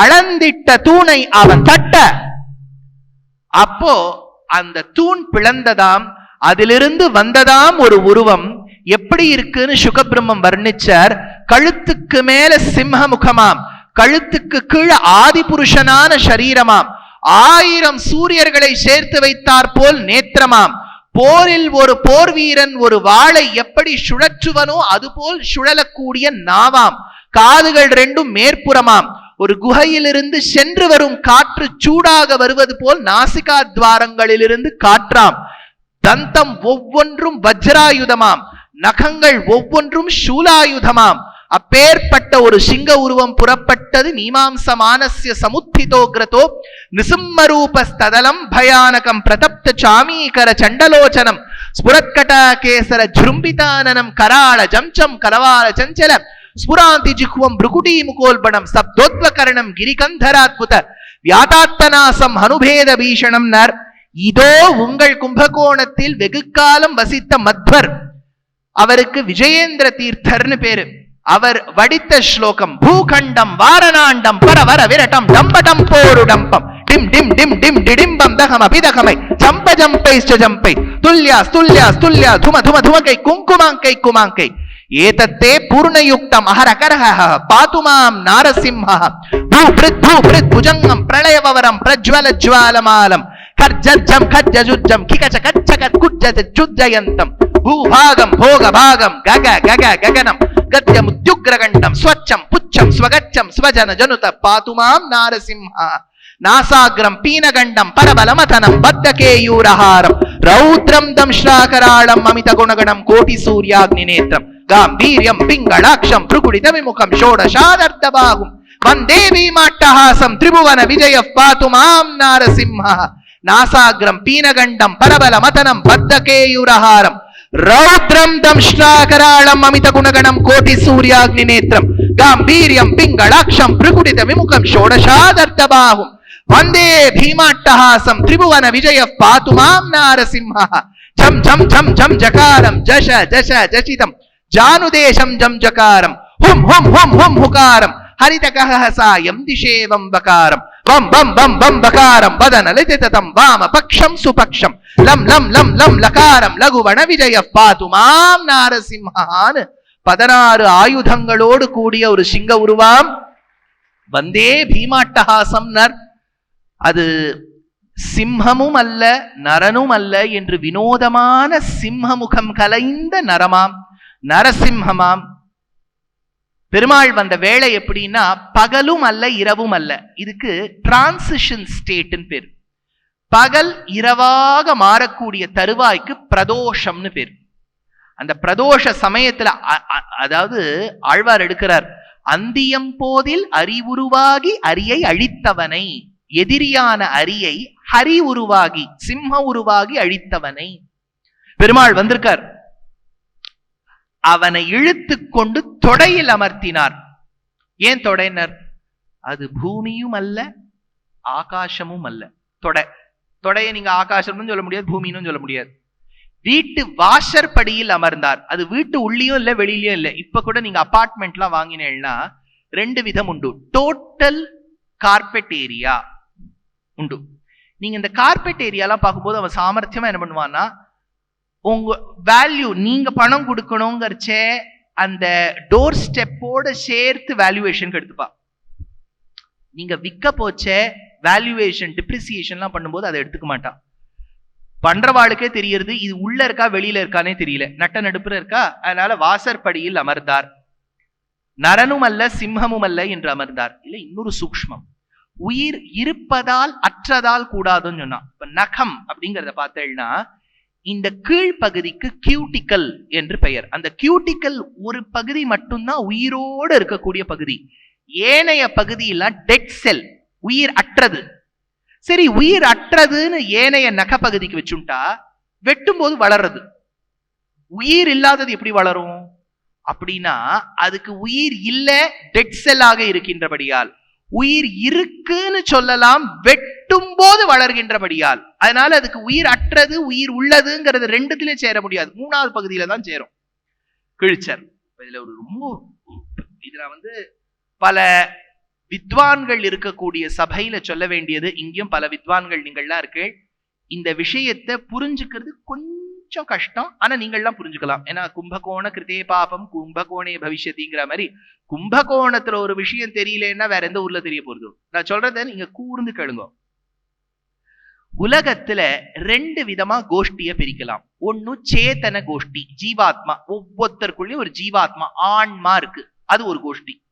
அளந்திட்ட தூணை அவன் தட்ட. அப்போ அந்த தூண் பிளந்ததாம் அதிலிருந்து வந்ததாம் ஒரு உருவம் எப்படி இருக்குன்னு சுகபிரம்மம் வர்ணிச்சார். கழுத்துக்கு மேல சிம்ம முகமாம் கழுத்துக்கு கீழே ஆதி புருஷனான சரீரமாம். ஆயிரம் சூரியர்களை சேர்த்து வைத்தார் போல் நேத்திரமாம். போரில் ஒரு போர் வீரன் ஒரு வாளை எப்படி சுழற்றுவனோ அதுபோல் சுழலக்கூடிய நாவாம். காதுகள் ரெண்டும் மேற்புறமாம். ஒரு குகையிலிருந்து சென்று வரும் காற்று சூடாக வருவது போல் நாசிகா துவாரங்களிலிருந்து காற்றாம். தந்தம் ஒவ்வொன்றும் வஜ்ராயுதமாம். நகங்கள் ஒவ்வொன்றும் சூலாயுதமாம். அப்பேற்பட்ட ஒரு சிங்க உருவம் புறப்பட்டது. மீமாம்சமானசிய சமுத்திதோ கிரதோ. நிசும்மரூபஸ்ததலம் பயானகம் பிரதப்த சாமீகர சண்டலோச்சனம். ஸ்புரத்கடா கேசர ஜுரும்பிதானனம் கராள ஜம்சம் கரவால சஞ்சல ஸ்புராந்தி ஜிஹ்வம் பிருகுடி முகோல்பணம் சப்தோத்வகரணம் கிரிகந்தராத்புத வியாதாத்தனாசம் அனுபேத பீஷணம் நர். இதோ உங்கள் கும்பகோணத்தில் வெகு காலம் வசித்த மத்வர். அவருக்கு விஜயேந்திர தீர்த்தர்னு பேரு. அவர் வடித்த ஸ்லோகம் பூகண்டம் வாரணாண்டம் பரவர விரட்டம் டம்படம் போருடம்பம் டிம் டிம் டிம் டிம் டிடிம்பம் தகம் அபிதகமை. ஜம்ப ஜம்பை ஜம்பை. துல்யா துல்யா துல்யா தும தும துமகை குங்குமாங்கை குமாங்கை. ఏతత్తే పూర్ణయుక్తం అహరకరహ పాతుమాం నారసింహ భూభృద్ భూభృద్ భుజంగం ప్రళయవరం ప్రజ్వల జ్వాలమాలం ఖర్జజ్జం ఖర్జజుజ్జం కికచ కచ్చకత్ కుజ్జత చుజ్జయంతం భూభాగం భోగ భాగం గగ గగ గగనం గద్యముద్యుగ్రగండం స్వచ్ఛం పుచ్చం స్వగచ్చం స్వజన జనుత పాతు మాం నారసింహ నాసాగ్రం పీనగండం పరబలమతనం బద్దకేయూరహారం రౌద్రం దంశ్రాకరాళం అమిత గుణగణం కోటి సూర్యాగ్ని నేత్రం గాంభీర్యం పింగళాక్షం భృకుడిత విముఖం షోడశాదర్ధబాహుం వందే భీమాట్టహాసం త్రిభువన విజయ పాతు మాం నారసింహ నాసాగ్రం పీనగండం పరబల మతనం బద్దకేయూరహారం రౌద్రం దంష్ట్రాకరాళం అమిత గుణగణం కోటి సూర్యాగ్ని నేత్రం గాంభీర్యం పింగళాక్షం భృకుడిత విముఖం షోడశాదర్ధబాహుం వందే భీమాట్టహాసం త్రిభువన విజయ పాతు మాం నారసింహ జం జం జం జం జకారం జశ జశ జచితం ஜானுதேசம் ஜம் ஜகாரம் ஹும் ஹும் ஹும் ஹும் ஹுகாரம். ஹரிதகஹசாயம் திஷேவம் பகாரம் பம் பம் பம் பம் பகாரம் வதன லஜிததம் வாம பக்ஷம் சுபக்ஷம். லம் லம் லம் லம் லகாரம். லகுவண விஜய பாத்து மாம் நாரசிம்ஹான் பதினாறு ஆயுதங்களோடு கூடிய ஒரு சிங்க உருவாம். வந்தே பீமாட்டஹாசம் நர் அது சிம்ஹமும் அல்ல நரனும் அல்ல என்று வினோதமான சிம்மமுகம் கலைந்த நரமாம். நரசிம்மமாம் பெருமாள் வந்த வேலை எப்படின்னா பகலும் அல்ல இரவும் அல்ல. இதுக்கு டிரான்சிஷன் ஸ்டேட்னு பேர். பகல் இரவாக மாறக்கூடிய தருவாய்க்கு பிரதோஷம்னு பேர். அந்த பிரதோஷ சமயத்துல அதாவது ஆழ்வார் எடுக்கிறார் அந்தியம் போதில் அறிவுருவாகி அரியை அழித்தவனை எதிரியான அரியை ஹரி உருவாகி சிம்ம உருவாகி அழித்தவனை. பெருமாள் வந்திருக்கார். அவனை இழுத்து கொண்டு தொடையில் அமர்த்தினார். ஏன் தொடையினர் அது பூமியும் அல்ல ஆகாசமும் அல்ல. தொடை. தொடையை நீங்க ஆகாசம்னு சொல்ல முடியாது பூமின்னு சொல்ல முடியாது. வீட்டு வாசற்படியில் அமர்ந்தார். அது வீட்டு உள்ளேயும் இல்லை வெளியிலயும் இல்லை. இப்ப கூட நீங்க அபார்ட்மெண்ட்லாம் வாங்கினேன்னா ரெண்டு விதம் உண்டு. டோட்டல் கார்பெட் ஏரியா உண்டு. நீங்க இந்த கார்பெட் ஏரியாலாம் பார்க்கும்போது அவன் சாமர்த்தியமா என்ன பண்ணுவான்னா உங்க வேல்யூ நீங்க பணம் கொடுக்கணுங்கிறச்சே அந்த டோர் ஸ்டெப்போட சேர்த்து வேல்யூவேஷனுக்கு எடுத்துப்பா. நீங்க விற்க போச்சே வேல்யூவேஷன் டிப்ரிசியேஷன்லாம் பண்ணும்போது அதை எடுத்துக்க மாட்டான் பண்றவாளுக்கே தெரியறது இது உள்ள இருக்கா வெளியில இருக்கானே தெரியல. நட்ட நடுப்புற இருக்கா? அதனால வாசற்படியில் அமர்ந்தார். நரனும் அல்ல சிம்மமும் அல்ல என்று அமர்ந்தார். இல்ல இன்னொரு சூக்ஷ்மம். உயிர் இருப்பதால் அற்றதால் கூடாதுன்னு சொன்னான். இப்ப நகம் அப்படிங்கறத பார்த்தேன்னா இந்த கீழ்ப்பகுதிக்கு கியூட்டிக்கல் என்று பெயர். அந்த கியூட்டிக்கல் ஒரு பகுதி மட்டும்தான் உயிரோடு இருக்கக்கூடிய பகுதி. ஏனைய பகுதியெல்லாம் டெட் செல் உயிர் அற்றது. சரி உயிர் அற்றதுன்னு ஏனைய நகப்பகுதிக்கு வச்சுட்டா வெட்டும் போது வளர்றது. உயிர் இல்லாதது எப்படி வளரும்? அப்படின்னா அதுக்கு உயிர் இல்லை டெட் செல்லாக இருக்கின்றபடியால். உயிர் இருக்குன்னு சொல்லலாம் வெட்டும் போது வளர்கின்றபடியால். அதனால அதுக்கு உயிர் அற்றது உயிர் உள்ளதுங்கிறது ரெண்டுத்திலே சேர முடியாது. மூணாவது பகுதியில தான் சேரும். கிழிச்சர் இதுல ஒரு ரொம்ப இதுல வந்து பல வித்வான்கள் இருக்கக்கூடிய சபையில சொல்ல வேண்டியது இங்கேயும் பல வித்வான்கள் நீங்கள்லாம் இருக்கு. இந்த விஷயத்தை புரிஞ்சுக்கிறது கொஞ்சம் கஷ்டம். ஆனா நீங்கள்லாம் புரிஞ்சுக்கலாம். ஏன்னா கும்பகோண கிருதே பாபம் கும்பகோணே பவிஷ்யத்திங்கிற மாதிரி கும்பகோணத்துல ஒரு விஷயம் தெரியலன்னா வேற எந்த ஊர்ல தெரிய போறது? நான் சொல்றத நீங்க கூர்ந்து கேளுங்க. உலகத்துல ரெண்டு விதமா கோஷ்டிய பிரிக்கலாம். ஒன்னு சேத்தன கோஷ்டி ஜீவாத்மா. ஒவ்வொருத்தருக்குள்ளயும் ஒரு ஜீவாத்மா ஆன்மா இருக்கு. அது ஒரு கோஷ்டி.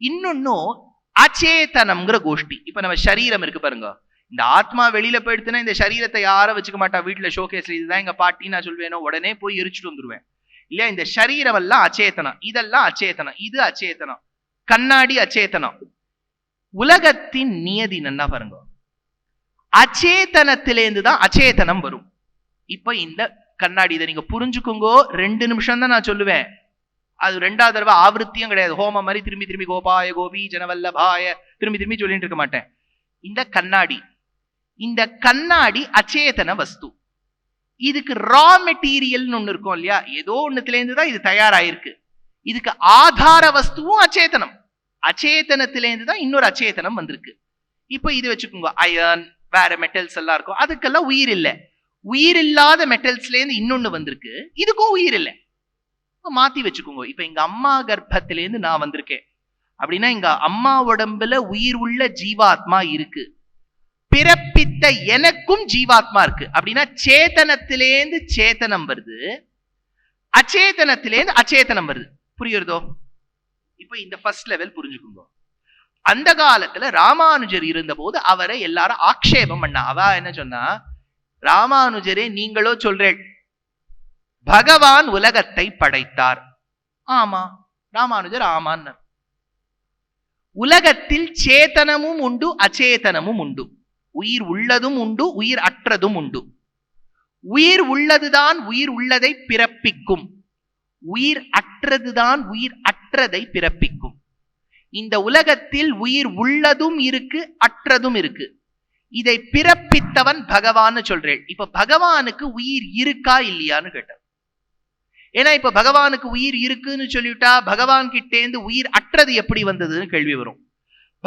இன்னொன்னு அச்சேதனம்ங்கிற கோஷ்டி. இப்ப நம்ம சரீரம் இருக்கு பாருங்க. இந்த ஆத்மா வெளியில போயிடுத்துனா இந்த சரீரத்தை யாரும் வச்சுக்க மாட்டா. வீட்டுல ஷோகேஸ்ல இதுதான் எங்க பாட்டி நான் சொல்வேனோ உடனே போய் எரிச்சுட்டு வந்துருவேன். இல்லையா? இந்த சரீரம் எல்லாம் அச்சேத்தனம். இதெல்லாம் அச்சேத்தனம். இது அச்சேத்தனம். கண்ணாடி அச்சேத்தனம். உலகத்தின் நியதி நன்னா பாருங்க. அச்சேதனத்திலேருந்து தான் அச்சேதனம் வரும். இப்ப இந்த கண்ணாடி இதை நீங்க புரிஞ்சுக்குங்கோ. ரெண்டு நிமிஷம் தான் நான் சொல்லுவேன். அது ரெண்டாவது தடவை ஆவருத்தியும் கிடையாது. ஹோமம் மாதிரி திரும்பி திரும்பி கோபாய கோபி ஜனவல்லபாய திரும்பி திரும்பி சொல்லிட்டு இருக்க மாட்டேன். இந்த கண்ணாடி இந்த கண்ணாடி அச்சேதன வஸ்து. இதுக்கு ரா மெட்டீரியல்னு ஒன்று இருக்கும் இல்லையா? ஏதோ ஒன்றுத்துலேருந்து தான் இது தயாராயிருக்கு. இதுக்கு ஆதார வஸ்துவும் அச்சேதனம். அச்சேதனத்திலேருந்து தான் இன்னொரு அச்சேதனம் வந்திருக்கு. இப்போ இது வச்சுக்கோங்க அயர்ன் வேற மெட்டல்ஸ் எல்லாம் இருக்கும். அதுக்கெல்லாம் உயிர் இல்லை. உயிர் இல்லாத மெட்டல்ஸ்ல இருந்து இன்னொன்னு வந்திருக்கு. இதுக்கும் உயிர் இல்லை. மாத்தி வச்சுக்கோங்க. இப்போ எங்க அம்மா கர்ப்பத்திலேருந்து நான் வந்திருக்கேன். அப்படின்னா எங்க அம்மா உடம்புல உயிர் உள்ள ஜீவாத்மா இருக்கு. பிறப்பித்த எனக்கும் ஜீவாத்மா இருக்கு. அப்படின்னா சேதனத்திலேந்து சேத்தனம் வருது. அச்சேதனத்திலேந்து அச்சேதனம் வருது. புரியுறதோ? இப்போ இந்த ஃபர்ஸ்ட் லெவல் புரிஞ்சுக்குங்க. அந்த காலத்துல ராமானுஜர் இருந்தபோது அவரை எல்லாரும் ஆக்ஷேபம் பண்ணா. அவ என்ன சொன்னா ராமானுஜரே நீங்களோ சொல்றேன். பகவான் உலகத்தை படைத்தார். ஆமா ராமானுஜர் ஆமான்னு. உலகத்தில் சேத்தனமும் உண்டு அச்சேதனமும் உண்டு. உயிர் உள்ளதும் உண்டு உயிர் அற்றதும் உண்டு. உயிர் உள்ளதுதான் உயிர் உள்ளதை பிறப்பிக்கும். உயிர் அற்றதுதான் உயிர் அற்றதை பிறப்பிக்கும். இந்த உலகத்தில் உயிர் உள்ளதும் இருக்கு அற்றதும் இருக்கு. இதை பிறப்பித்தவன் பகவான்னு சொல்றேன். இப்ப பகவானுக்கு உயிர் இருக்கா இல்லையான்னு கேட்டார் ஏன்னா இப்ப பகவானுக்கு உயிர் இருக்குன்னு சொல்லிவிட்டா பகவான் கிட்டேந்து உயிர் அற்றது எப்படி வந்ததுன்னு கேள்வி வரும்.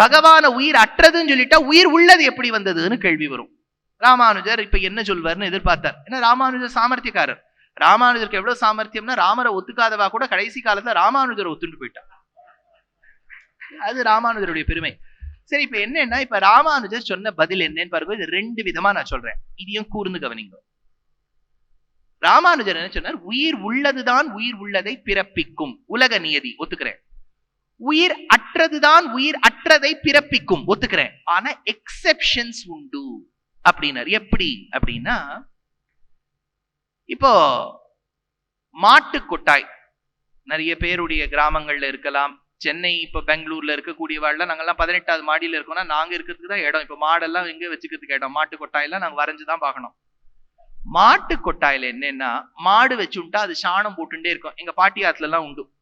பகவான உயிர் அற்றதுன்னு சொல்லிட்டா உயிர் உள்ளது எப்படி வந்ததுன்னு கேள்வி வரும். ராமானுஜர் இப்ப என்ன சொல்வார்னு எதிர்பார்த்தார். ஏன்னா ராமானுஜர் சாமர்த்தியக்காரர். ராமானுஜருக்கு எவ்வளவு சாமர்த்தியம்னா ராமரை ஒத்துக்காதவா கூட கடைசி காலத்துல ராமானுஜரை ஒத்துண்டு போயிட்டான் அது ராமானுஜருடைய பெருமை. சரி இப்ப என்னன்னா இப்ப ராமானுஜர் சொன்ன பதில் என்னன்னு பாருங்க இது ரெண்டு விதமா நான் சொல்றேன். இதையும் கூர்ந்து கவனிங்க. ராமானுஜர் என்ன சொன்னார்? உயிர் உள்ளதுதான் உயிர் உள்ளதை பிறப்பிக்கும். உலக நியதி ஒத்துக்கிறேன். உயிர் அற்றதுதான் உயிர் அற்றதை பிறப்பிக்கும். ஒத்துக்கிறேன். ஆனா எக்ஸெப்ஷன்ஸ் உண்டு. அப்படின்னாரு. எப்படி? அப்படின்னா இப்போ மாட்டு கொட்டாய் நிறைய பேருடைய கிராமங்கள்ல இருக்கலாம். சென்னை இப்ப பெங்களூர்ல இருக்கக்கூடிய வாழ்ல நாங்கெல்லாம் பதினெட்டாவது மாடியில இருக்கோம்னா நாங்க இருக்கிறதுக்கு தான் இடம். இப்போ மாடெல்லாம் எங்க வச்சுக்கிறதுக்கு இடம். மாட்டு கொட்டாயெல்லாம் நாங்க வரைஞ்சுதான் பார்க்கணும். மாட்டு கொட்டாயில என்னன்னா மாடு வச்சுட்டா அது சாணம் போட்டுட்டே இருக்கும். எங்க பாட்டி ஆத்துல எல்லாம் உண்டு.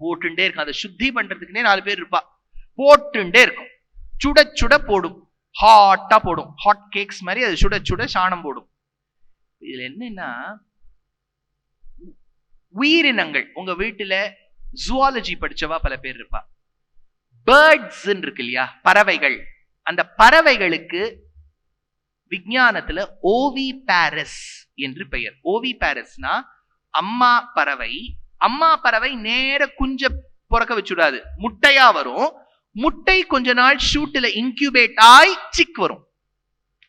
போட்டுண்டே இருக்கும். அதை சுத்தி பண்றதுக்குன்னே நாலு பேர் இருப்பா. போட்டுண்டே இருக்கும். சுட சுட போடும். ஹாட்டா போடும். ஹாட் கேக்ஸ் மாதிரி அது சுட சுட சாணம் போடும். இதுல என்னன்னா உயிரினங்கள். உங்க வீட்டுல ஜுவாலஜி படிச்சவா பல பேர் இருப்பா. பேர்ட்ஸ் இருக்கு இல்லையா? பறவைகள். அந்த பறவைகளுக்கு விஞ்ஞானத்துல ஓவி பாரஸ் என்று பெயர். ஓவி பாரஸ்னா அம்மா பறவை அம்மா பறவை நேர குஞ்ச பிறக்க வச்சுடாது. முட்டையா வரும். முட்டை கொஞ்ச நாள் ஷூட்ல இன்க்யூபேட் ஆய் சிக் வரும்.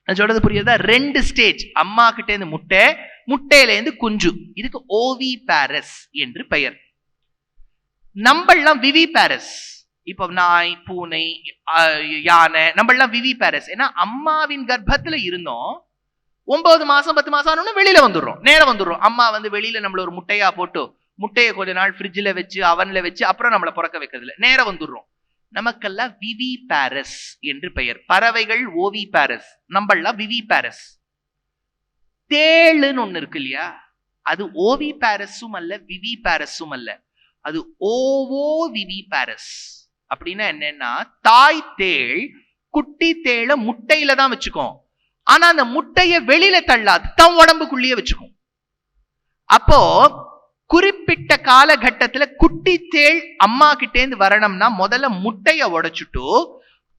நான் சொல்றது புரியுதா? ரெண்டு ஸ்டேஜ் அம்மா கிட்ட இருந்து முட்டை முட்டையில இருந்து குஞ்சு. இதுக்கு ஓவி பாரஸ் என்று பெயர். நம்மெல்லாம் விவி பாரஸ் இப்போ நாய் பூனை யானை நம்மளாம் விவி பாரஸ் ஏன்னா அம்மாவின் கர்ப்பத்துல இருந்தோம். ஒன்பது மாசம் பத்து மாசம் ஆனோன்னு வெளியில வந்துடுறோம். நேரம் வந்துடுறோம். அம்மா வந்து வெளியில நம்மள ஒரு முட்டையா போட்டு முட்டையை கொஞ்ச நாள் ஃப்ரிட்ஜில் வச்சு அவன்ல வச்சு அப்புறம் நம்மளை பிறக்க வைக்கிறதுல நேரம் வந்துடுறோம். நமக்கெல்லாம் விவி பாரஸ் என்று பெயர். பறவைகள் ஓவி பாரஸ் நம்மளாம் விவி பாரஸ் தேளுன்னு ஒன்று இருக்கு இல்லையா? அது ஓவி பாரஸும் அல்ல விவி பாரஸும் அல்ல. அது ஓவோ விவி பாரஸ் அப்படின்னா என்னன்னா தாய் தேள் குட்டி தேளை முட்டையில தான் வச்சுக்கும். ஆனா அந்த முட்டைய வெளியில தள்ளாது. தம் உடம்புக்குள்ளேயே வச்சுக்கும். அப்போ குறிப்பிட்ட காலகட்டத்துல குட்டி தேள் அம்மா கிட்டேந்து வரணும்னா முதல்ல முட்டைய உடைச்சுட்டு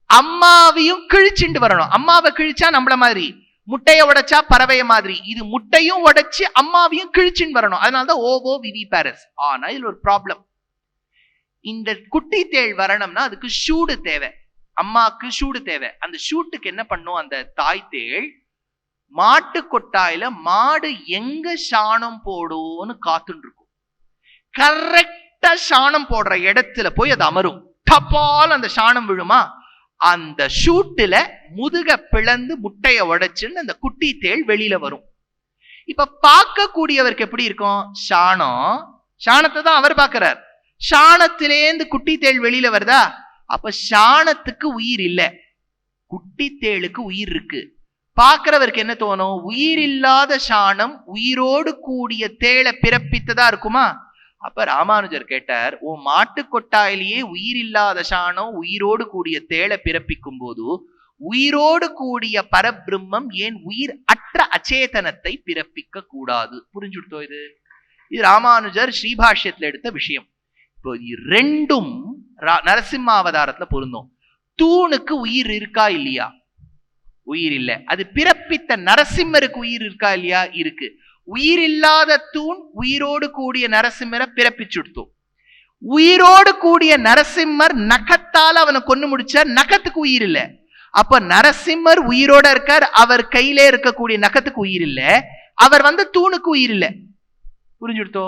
அம்மாவையும் கிழிச்சுட்டு வரணும். அம்மாவை கிழிச்சா நம்மள மாதிரி. முட்டைய உடைச்சா பறவைய மாதிரி. இது முட்டையும் உடைச்சு அம்மாவையும் கிழிச்சுன்னு வரணும். அதனாலதான் ஓவோ விவி பாரஸ். ஆனா இதுல ஒரு ப்ராப்ளம் இந்த குட்டி தேள் வரணும்னா அதுக்கு சூடு தேவை. அம்மாக்கு சூடு தேவை. அந்த ஷூட்டுக்கு என்ன பண்ணும்? அந்த தாய் தேள் மாட்டு கொட்டாயில மாடு எங்க சாணம் போடும்னு காத்துட்டு இருக்கும். கரெக்டா சாணம் போடுற இடத்துல போய் அது அமரும். டப்பால் அந்த சாணம் விழுமா? அந்த ஷூட்டுல முதுக பிளந்து முட்டைய உடைச்சுன்னு அந்த குட்டி தேள் வெளியில வரும். இப்ப பார்க்கக்கூடியவருக்கு எப்படி இருக்கும்? சாணம் சாணத்தை தான் அவர் பார்க்கிறார். சாணத்திலேந்து குட்டி தேள் வெளியில வருதா? அப்ப சாணத்துக்கு உயிர் இல்ல. குட்டி தேளுக்கு உயிர் இருக்கு. பார்க்கிறவருக்கு என்ன தோணும்? உயிர் இல்லாத சாணம் உயிரோடு கூடிய தேளை பிறப்பித்ததா இருக்குமா? அப்ப ராமானுஜர் கேட்டார் உன் மாட்டு கொட்டாயிலேயே உயிர் இல்லாத சாணம் உயிரோடு கூடிய தேளை பிறப்பிக்கும் போது உயிரோடு கூடிய பரபிரம்மம் ஏன் உயிர் அற்ற அச்சேதனத்தை பிறப்பிக்க கூடாது? புரிஞ்சுடுத்தோ இது? இது ராமானுஜர் ஸ்ரீபாஷ்யத்துல எடுத்த விஷயம். இப்போ ரெண்டும் ரா- நரசிம்ம அவதாரத்துல பொருந்தும். தூணுக்கு உயிர் இருக்கா இல்லையா? உயிர் இல்லை. அது பிறப்பித்த நரசிம்மருக்கு உயிர் இருக்கா இல்லையா? இருக்கு. உயிரில்லாத தூண் உயிரோடு கூடிய நரசிம்மரை பிறப்பிச்சுடுத்து உயிரோடு கூடிய நரசிம்மர் நகத்தால் அவனை கொண்டு முடிச்சார். நகத்துக்கு உயிர் இல்ல. அப்ப நரசிம்மர் உயிரோட இருக்கார். அவர் கையிலே இருக்கக்கூடிய நகத்துக்கு உயிர் இல்ல. அவர் வந்து தூணுக்கு உயிர் இல்ல. புரிஞ்சுடுத்தோ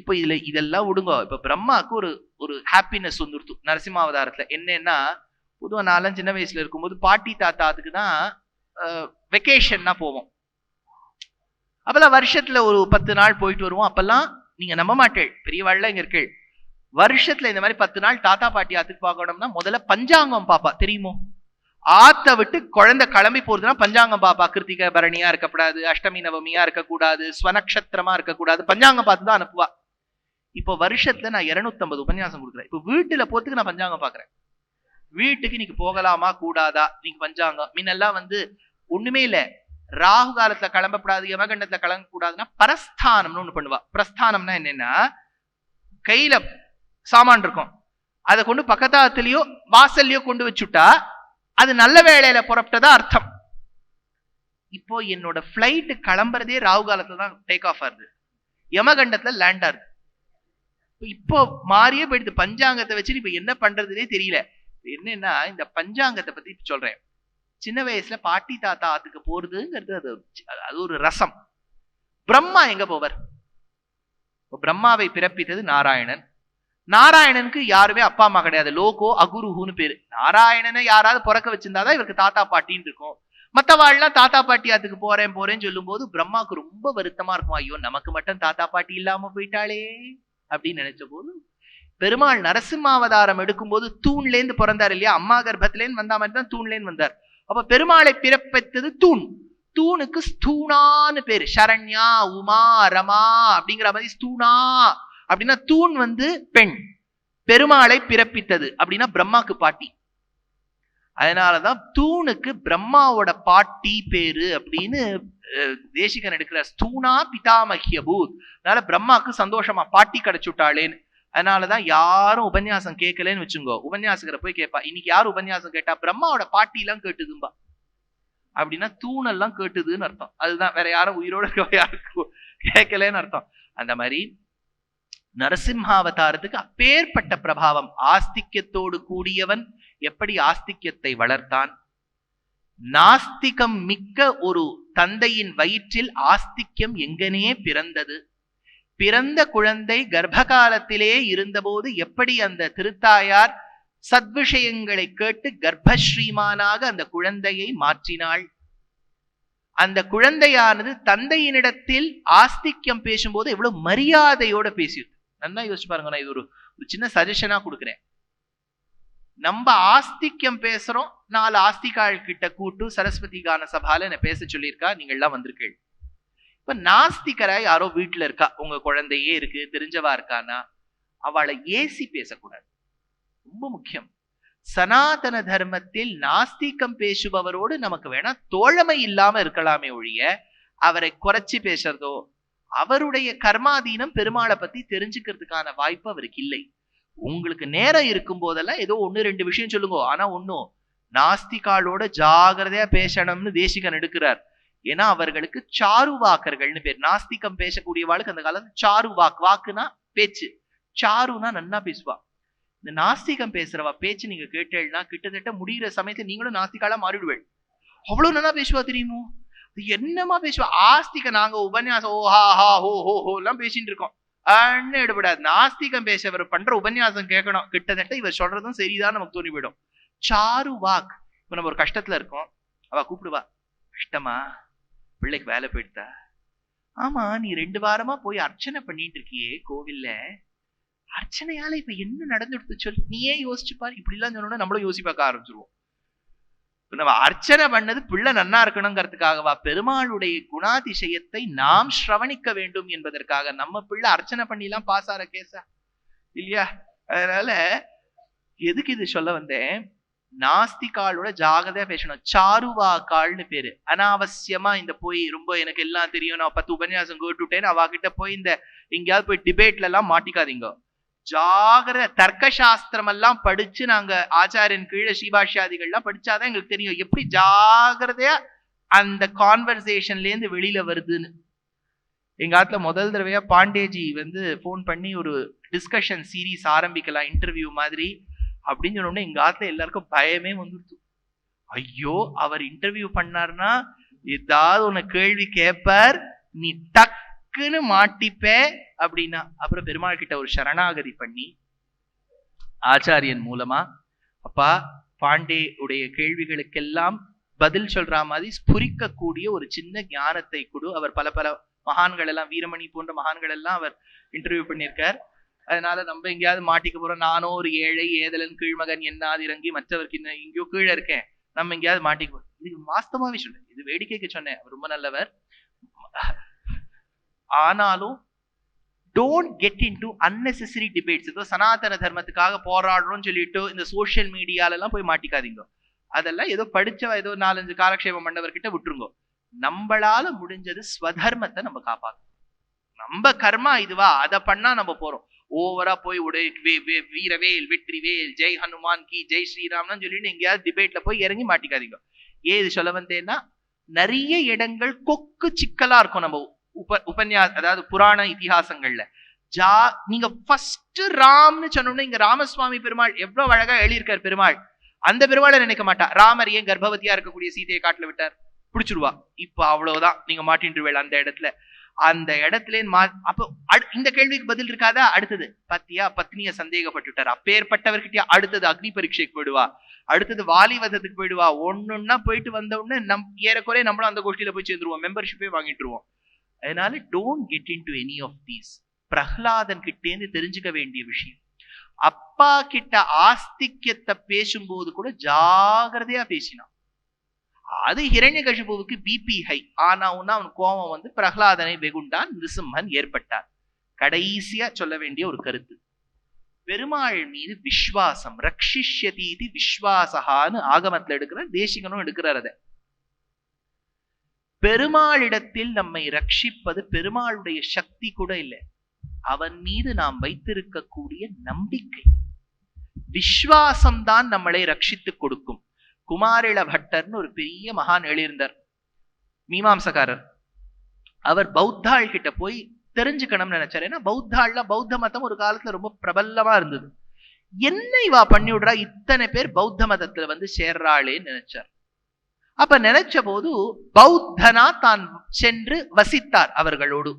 இப்ப இதுல இதெல்லாம் விடுங்க இப்ப பிரம்மாக்கு ஒரு ஒரு ஹாப்பினஸ் வந்துடுத்து நரசிம்மாவதாரத்துல என்னன்னா பொதுவாக நான்லாம் சின்ன வயசுல இருக்கும்போது பாட்டி தாத்தாத்துக்கு தான் வெக்கேஷன்னா போவோம். அப்போல்லாம் வருஷத்துல ஒரு பத்து நாள் போயிட்டு வருவோம். அப்பெல்லாம் நீங்க நம்ப மாட்டேள். பெரியவாள்ல இங்க இருக்கேள். வருஷத்துல இந்த மாதிரி பத்து நாள் தாத்தா பாட்டி ஆத்துக்கு பார்க்கணும்னா முதல்ல பஞ்சாங்கம் பாப்பா. தெரியுமோ? ஆத்த விட்டு குழந்தை கிளம்பி போறதுன்னா பஞ்சாங்கம் பாப்பா. கிருத்திக பரணியா இருக்கக்கூடாது அஷ்டமி நவமியா இருக்கக்கூடாது ஸ்வநக்ஷத்திரமா இருக்கக்கூடாது. பஞ்சாங்கம் பார்த்து தான் அனுப்புவா. இப்போ வருஷத்துல நான் 250 உபன்யாசம் கொடுக்குறேன். இப்போ வீட்டுல போறதுக்கு நான் பஞ்சாங்கம் பாக்குறேன் வீட்டுக்கு இன்னைக்கு போகலாமா கூடாதா? இன்னைக்கு பஞ்சாங்கம். முன்னெல்லாம் வந்து ஒண்ணுமே இல்லை. ராகு காலத்துல கிளம்பப்படாது யமகண்டத்துல கிளம்பக்கூடாதுன்னா பரஸ்தானம்னு ஒண்ணு பண்ணுவா. பிரஸ்தானம்னா என்னன்னா கையில சாமான் இருக்கும். அதை கொண்டு பக்கத்தாத்துலயோ வாசல்லையோ கொண்டு வச்சுட்டா அது நல்ல வேலையில புறப்பட்டதா அர்த்தம். இப்போ என்னோட ஃப்ளைட்டு கிளம்புறதே ராகு காலத்துல தான் டேக் ஆஃப் ஆகுது. யமகண்டத்துல லேண்ட் ஆகுது இப்போ மாறியே போயிடுது. பஞ்சாங்கத்தை வச்சுட்டு இப்ப என்ன பண்றதுனே தெரியல. என்னன்னா இந்த பஞ்சாங்கத்தை பத்தி சொல்றேன். சின்ன வயசுல பாட்டி தாத்தா ஆத்துக்கு போறதுங்கிறது அது அது ஒரு ரசம். பிரம்மா எங்க போவர்? பிரம்மாவை பிறப்பித்தது நாராயணன். நாராயணனுக்கு யாருமே அப்பா அம்மா கிடையாது. லோகோ அகுருஹுன்னு பேரு. நாராயணனை யாராவது பிறக்க வச்சிருந்தாதான் இவருக்கு தாத்தா பாட்டின்னு இருக்கும். மத்தவாள்லாம் தாத்தா பாட்டி அதுக்கு போறேன் போறேன்னு சொல்லும் போது பிரம்மாவுக்கு ரொம்ப வருத்தமா இருக்கும். ஐயோ நமக்கு மட்டும் தாத்தா பாட்டி இல்லாம போயிட்டாளே அப்படின்னு நினைச்ச போது பெருமாள் நரசிம்மாவதாரம் எடுக்கும்போது தூண்லேருந்து பிறந்தார் இல்லையா? அம்மா கர்ப்பத்திலேருந்து வந்தா மாதிரி தான் தூண்லேருந்து வந்தார். அப்ப பெருமாளை பிறப்பித்தது தூண். தூணுக்கு ஸ்தூணான்னு பேர். சரண்யா உமா ரமா அப்படிங்கிற மாதிரி ஸ்தூணா அப்படின்னா தூண் வந்து பெண். பெருமாளை பிறப்பித்தது அப்படின்னா பிரம்மாக்கு பாட்டி. அதனாலதான் தூணுக்கு பிரம்மாவோட பாட்டி பேரு அப்படின்னு தேசிகன் எடுக்கிற ஸ்தூணா பிதாமஹ்ய பூத் அதனால பிரம்மாக்கு சந்தோஷமா பாட்டி கிடைச்சுட்டாளேன்னு. அதனாலதான் யாரும் உபன்யாசம் கேட்கலன்னு வச்சுங்கோ. உபன்யாசகரை போய் கேட்பா இன்னைக்கு யார் உபன்யாசம் கேட்டா? பிரம்மாவோட பாட்டி எல்லாம் கேட்டுதும்பா. அப்படின்னா தூணெல்லாம் கேட்டுதுன்னு அர்த்தம். அதுதான் வேற யாரும் உயிரோட யாருக்கும் கேட்கலன்னு அர்த்தம். அந்த மாதிரி நரசிம்மாவதாரத்துக்கு அப்பேற்பட்ட பிரபாவம். ஆஸ்திக்யத்தோடு கூடியவன் எப்படி ஆஸ்திக்யத்தை வளர்த்தான்? நாஸ்திகம் மிக்க ஒரு தந்தையின் வயிற்றில் ஆஸ்திக்யம் எங்கனே பிறந்தது. பிறந்த குழந்தை கர்ப்ப காலத்திலே இருந்தபோது எப்படி அந்த திருத்தாயார் சத்விஷயங்களை கேட்டு கர்ப்பஸ்ரீமானாக அந்த குழந்தையை மாற்றினாள்? அந்த குழந்தையானது தந்தையினிடத்தில் ஆஸ்திக்யம் பேசும்போது எவ்வளவு மரியாதையோட பேசியிருக்கு நல்லா யோசிச்சு பாருங்க நான் இது ஒரு ஒரு சின்ன சஜஷனா கொடுக்குறேன். நம்ம ஆஸ்திக்யம் பேசுறோம் நாலு ஆஸ்திகாள் கிட்ட கூட்டு சரஸ்வதி கான சபால என்ன பேச சொல்லியிருக்கா நீங்க எல்லாம் வந்திருக்கீள் இப்ப நாஸ்திகரா யாரோ வீட்டுல இருக்கா? உங்க குழந்தையே இருக்கு தெரிஞ்சவா இருக்கானா அவளை ஏசி பேசக்கூடாது. ரொம்ப முக்கியம். சனாதன தர்மத்தில் நாஸ்திகம் பேசுபவரோடு நமக்கு வேணா தோழமை இல்லாம இருக்கலாமே ஒழிய அவரை குறைச்சி பேசுறதோ அவருடைய கர்மாதீனம் பெருமாளை பத்தி தெரிஞ்சுக்கிறதுக்கான வாய்ப்பு அவருக்கு இல்லை. உங்களுக்கு நேரம் இருக்கும் போதெல்லாம் ஏதோ ஒன்னு ரெண்டு விஷயம் சொல்லுங்க. ஆனா ஒண்ணும் நாஸ்திகாலோட ஜாகிரதையா பேசணும்னு தேசிகன் எடுக்கிறார். ஏன்னா அவர்களுக்கு சாரு வாக்கர்கள்னு பேர். நாஸ்திகம் பேசக்கூடியவாளுக்கு அந்த காலத்துல சாரு வாக் வாக்குனா பேச்சு. சாருனா நன்னா பேசுவா. இந்த நாஸ்திகம் பேசுறவா பேச்சு நீங்க கேட்டேன்னா கிட்டத்தட்ட முடிகிற சமயத்துல நீங்களும் நாஸ்திகாலா மாறிடுவேள். அவ்வளவு நல்லா பேசுவா தெரியுமோ? என்னமா பேசுவா? ஆஸ்திக நாங்க உபன்யாசம் ஓ ஹா ஹா ஹோ ஹோ ஹோ எல்லாம் பேசிட்டு இருக்கோம். அண்ணு எடுபடாது. நாஸ்திகம் பேசவர் பண்ற உபன்யாசம் கேட்கணும். கிட்டத்தட்ட இவர் சொல்றதும் சரிதான் நமக்கு தோணி போயிடும் சாரு வாக் இப்ப நம்ம ஒரு கஷ்டத்துல இருக்கோம். அவ கூப்பிடுவா. கஷ்டமா? பிள்ளைக்கு வேலை போயிடுதா? ஆமா நீ ரெண்டு வாரமா போய் அர்ச்சனை பண்ணிட்டு இருக்கியே கோவில்ல. அர்ச்சனையால இப்ப என்ன நடந்துடுத்து சொல் நீயே யோசிச்சு பாரு. இப்படி எல்லாம் சொன்னோம்னா நம்மளும் யோசி பார்க்க ஆரம்பிச்சிருவோம். இப்ப நம்ம அர்ச்சனை பண்ணது பிள்ளை நன்னா இருக்கணுங்கிறதுக்காகவா? பெருமாளுடைய குணாதிசயத்தை நாம் ஸ்ரவணிக்க வேண்டும் என்பதற்காக. நம்ம பிள்ளை அர்ச்சனை பண்ணிலாம் பாஸ் ஆற கேஸா இல்லையா? அதனால எதுக்கு இது சொல்ல வந்தேன்? நாஸ்திகாலோட ஜாகிரதையா பேசணும். சாருவாக்கால்னு பேரு. அனாவசியமா இந்த போய் ரொம்ப எனக்கு எல்லாம் தெரியும். நான் பத்து உபன்யாசம் கேட்டுட்டேன்னு அவ கிட்ட போய் இந்த எங்கேயாவது போய் டிபேட்ல எல்லாம் மாட்டிக்காதீங்க. ஜாகிர தர்க்க சாஸ்திரம் எல்லாம் படிச்சு நாங்க ஆச்சாரியன் கீழே ஸ்ரீபாஷ்யாதிகள்லாம் படிச்சாதான் எங்களுக்கு தெரியும். எப்படி ஜாகிரதையா அந்த கான்வர்சேஷன்ல இருந்து வெளியில வருதுன்னு. எங்க ஆத்துல முதல் தடவையா பாண்டேஜி வந்து ஃபோன் பண்ணி ஒரு டிஸ்கஷன் சீரீஸ் ஆரம்பிக்கலாம் இன்டர்வியூ மாதிரி. அப்படின்னு சொன்னோடனே எங்க ஆத்துல எல்லாருக்கும் பயமே வந்துருச்சு. ஐயோ அவர் இன்டர்வியூ பண்ணாருன்னா ஏதாவது உன்னை கேள்வி கேட்பார் நீ டக்குன்னு மாட்டிப்ப அப்படின்னா. அப்புறம் பெருமாள் கிட்ட ஒரு சரணாகதி பண்ணி ஆச்சாரியன் மூலமா அப்பா பாண்டே உடைய கேள்விகளுக்கெல்லாம் பதில் சொல்ற மாதிரி ஸ்புரிக்கக்கூடிய ஒரு சின்ன ஞானத்தை கொடு. அவர் பல பல மகான்கள் எல்லாம் வீரமணி போன்ற மகான்கள் எல்லாம் அவர் இன்டர்வியூ பண்ணியிருக்கார். அதனால நம்ம எங்கேயாவது மாட்டிக்க போறோம். நானோ ஒரு ஏழை ஏதலன் கீழ்மகன் என்னாது இறங்கி மற்றவருக்கு இன்னும் எங்கேயோ கீழே இருக்கேன். நம்ம எங்கேயாவது மாட்டிக்க போறோம். இது வாஸ்தவமாவே சொன்னேன் இது வேடிக்கைக்கு சொன்னேன். ரொம்ப நல்லவர். ஆனாலும் don't get into unnecessary debates ஏதோ சனாதன தர்மத்துக்காக போராடுறோம்னு சொல்லிட்டு இந்த சோசியல் மீடியால எல்லாம் போய் மாட்டிக்காதீங்க. அதெல்லாம் ஏதோ படிச்ச ஏதோ நாலஞ்சு காலக்ஷேபம் பண்ணவர்கிட்ட விட்டுருங்க. நம்மளால முடிஞ்சது ஸ்வதர்மத்தை நம்ம காப்பாற்றணும் நம்ம கர்மா இதுவா? அதை பண்ணா நம்ம போறோம். ஓவரா போய் உடை வே- வே- வீரவேல் வெற்றிவேல் ஜெய் ஹனுமான் கி ஜெய் ஸ்ரீராம்னு சொல்லிட்டு எங்கேயாவது டிபேட்ல போய் இறங்கி மாட்டிக்காதீங்க. ஏன் இது சொல்ல வந்தேன்னா நிறைய இடங்கள் கொக்கு சிக்கலா இருக்கும் நம்ம உப உபன்யா அதாவது புராண இதிகாசங்கள்ல. ஜா நீங்க ஃபர்ஸ்ட் ராம்னு சொன்னோம்னா இங்க ராமசுவாமி பெருமாள் எவ்வளவு அழகா எழுதியிருக்கார் பெருமாள். அந்த பெருமாளை நினைக்க மாட்டா. ராமர் ஏன் கர்ப்பவதியா இருக்கக்கூடிய சீதையை காட்டுல விட்டார்? பிடிச்சிருவா. இப்ப அவ்வளவுதான். நீங்க மாட்டின்றுவேள் அந்த இடத்துல. அந்த இடத்துல மா அப்போ அடு- இந்த கேள்விக்கு பதில் இருக்காதா? அடுத்தது. பத்தியா? பத்னிய சந்தேகப்பட்டுட்டார். அப்பேற்பட்டவர்கிட்ட அடுத்தது அக்னி பரீட்சைக்கு போயிடுவா. அடுத்தது வாலிவதத்துக்கு போயிடுவா. ஒன்னொன்னா போயிட்டு வந்த உடனே நம் ஏறக்குறைய நம்மளும் அந்த கோஷ்டியில போய் சேர்ந்துருவோம். மெம்பர்ஷிப்பே வாங்கிட்டுருவோம் அதனால don't get into any of these Prahladan கிட்டேந்து தெரிஞ்சுக்க வேண்டிய விஷயம். அப்பா கிட்ட ஆஸ்திக்கியத்தை பேசும்போது கூட ஜாகிரதையா பேசினான். அது ஹிரண்யகசிபுவுக்கு பிபி ஹை ஆனா உன்னா அவன் கோபம் வந்து பிரகலாதனை வெகுண்டான் நிருசிம்மன் ஏற்பட்டார் கடைசியா சொல்ல வேண்டிய ஒரு கருத்து. பெருமாள் மீது விஸ்வாசம் ரக்ஷிஷ்யதீதி விஸ்வாசகான்னு ஆகமத்துல எடுக்கிறார் தேசிகனும் எடுக்கிறார் அதை. பெருமாளிடத்தில் நம்மை ரட்சிப்பது பெருமாளுடைய சக்தி கூட இல்லை. அவன் மீது நாம் வைத்திருக்கக்கூடிய நம்பிக்கை. விஸ்வாசம் தான் நம்மளை ரட்சித்துக் கொடுக்கும். குமாரிள பட்டர்னு ஒரு பெரிய மகான் எழுதியிருந்தார். மீமாம்சக்காரர். அவர் பௌத்தாள் கிட்ட போய் தெரிஞ்சுக்கணும்னு நினைச்சாரு. ஏன்னா பௌத்தாள்ல பௌத்த மதம் ஒரு காலத்துல ரொம்ப பிரபலமா இருந்தது. என்ன இவா பண்ணி விடுறா இத்தனை பேர் பௌத்த மதத்துல வந்து சேர்றாளேன்னு நினைச்சார். அப்ப நினைச்ச போது பௌத்தனா தான் சென்று வசித்தார் அவர்களோடு.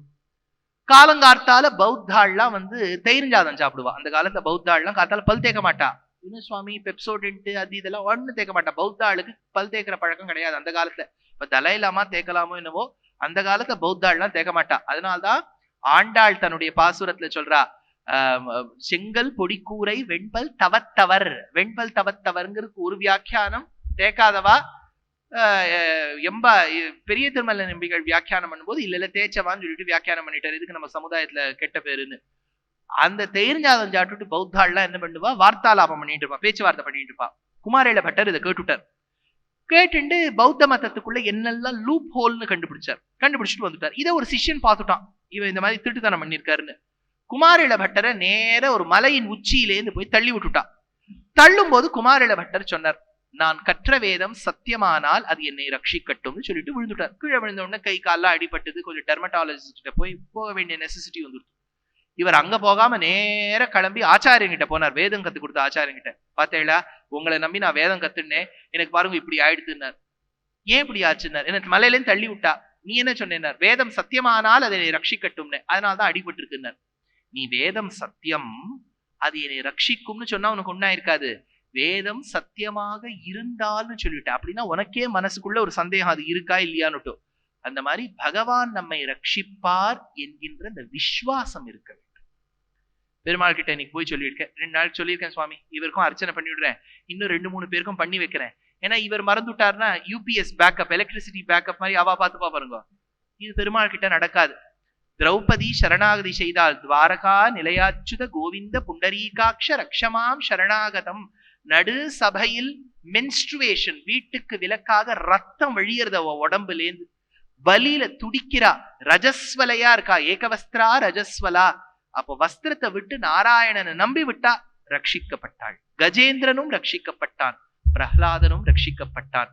காலங்கார்த்தால பௌத்தாள்லாம் வந்து தயிர்ஞ்சாதம் சாப்பிடுவா. அந்த காலத்துல பௌத்தாள்லாம் காத்தால பல் தேக்க மாட்டா. இன்னும் சுவாமி பெப்சோடென்ட் அது இதெல்லாம் ஒண்ணு தேக்க மாட்டான். பௌத்த ஆளுக்கு பல் தேக்கிற பழக்கம் கிடையாது அந்த காலத்துல. இப்ப தலையிலாமா தேக்கலாமோ என்னவோ அந்த காலத்துல பௌத்தாள்லாம் தேக்க மாட்டா அதனால்தான் ஆண்டாள் தன்னுடைய பாசுரத்துல சொல்றா ஆஹ் செங்கல் பொடிக்கூரை வெண்பல் தவத்தவர். வெண்பல் தவத்தவர்ங்கிறதுக்கு ஒரு வியாக்கியானம் தேக்காதவா எம்ப எம்பா பெரிய திருமலை நம்பிகள் வியாக்கியானம் பண்ணும்போது இல்ல இல்ல தேய்ச்சவான்னு சொல்லிட்டு வியாக்கியானம் பண்ணிட்டாரு. இதுக்கு நம்ம சமுதாயத்துல கெட்ட பேருன்னு. அந்த தேர்ஞ்சாதம் சாப்பிட்டுட்டு பௌத்தாள்லாம் என்ன பண்ணுவா? வார்த்தாலாபம் பண்ணிட்டு இருப்பா பேச்சுவார்த்தை பண்ணிட்டு இருப்பா. குமாரேல பட்டர் இதை கேட்டுட்டார். கேட்டுண்டு பௌத்த மதத்துக்குள்ள என்னெல்லாம் லூப் ஹோல்னு கண்டுபிடிச்சார். கண்டுபிடிச்சிட்டு வந்துட்டார். இதை ஒரு சிஷ்யன் பார்த்துட்டான். இவன் இந்த மாதிரி திருட்டுத்தனம் பண்ணிருக்காருன்னு குமாரில பட்டரை நேர ஒரு மலையின் உச்சியிலேருந்து போய் தள்ளி விட்டுட்டான் தள்ளும் போது குமாரில பட்டர் சொன்னார் நான் கற்ற வேதம் சத்தியமானால் அது என்னை ரட்சிக்கட்டும்னு சொல்லிட்டு விழுந்துட்டார். கீழே விழுந்த உடனே கை காலெல்லாம் அடிபட்டது. கொஞ்சம் டெர்மட்டாலஜிஸ்ட போய் போக வேண்டிய நெசசிட்டி வந்துடுச்சு இவர் அங்க போகாம நேர கிளம்பி ஆச்சாரியங்கிட்ட போனார். வேதம் கத்து கொடுத்த ஆச்சாரியங்கிட்ட பார்த்தேளா உங்களை நம்பி நான் வேதம் கத்துனேன். எனக்கு பாருங்க இப்படி ஆயிடுத்துனார் ஏன் இப்படி ஆச்சுன்னார்? எனக்கு மலையிலேருந்து தள்ளி விட்டா. நீ என்ன சொன்னார் வேதம் சத்தியமானால் அதை என்னை ரட்சிக்கட்டும்னு. அதனாலதான் அடிபட்டு இருக்குன்னார் நீ வேதம் சத்தியம் அது என்னை ரட்சிக்கும்னு சொன்னா உனக்கு ஒண்ணா இருக்காது வேதம் சத்தியமாக இருந்தால்னு சொல்லிட்ட அப்படின்னா உனக்கே மனசுக்குள்ள ஒரு சந்தேகம் அது இருக்கா இல்லையான்னுட்டும் அந்த மாதிரி பகவான் நம்மை ரட்சிப்பார் என்கின்ற அந்த விஸ்வாசம் இருக்கு பெருமாள் கிட்ட இன்னைக்கு போய் சொல்லியிருக்கேன். ரெண்டு நாள் சொல்லியிருக்கேன் சுவாமி. இவருக்கும் அர்ச்சனை பண்ணி விடுறேன். இன்னும் ரெண்டு மூணு பேருக்கும் பண்ணி வைக்கிறேன். ஏன்னா இவர் மறந்துட்டார்னா யூபிஎஸ் பேக்கப் எலக்ட்ரிசிட்டி பேக்கப் மாதிரி அவா பார்த்துப்பா பாருங்க. இது பெருமாள் கிட்ட நடக்காது. திரௌபதி சரணாகதி செய்தால் துவாரகா நிலையாச்சுத கோவிந்த புண்டரீகாட்ச ரக்ஷமாம் சரணாகதம். நடு சபையில் மென்ஸ்ட்ருவேஷன் வீட்டுக்கு விலக்காக ரத்தம் வழியறது உடம்புலேருந்து உடம்புலேந்து வலியில துடிக்கிறா. ரஜஸ்வலையா இருக்கா? ஏகவஸ்திரா ரஜஸ்வலா? அப்போ வஸ்திரத்தை விட்டு நாராயணனை நம்பி விட்டா ரட்சிக்கப்பட்டாள். கஜேந்திரனும் ரட்சிக்கப்பட்டான். பிரஹ்லாதனும் ரட்சிக்கப்பட்டான்.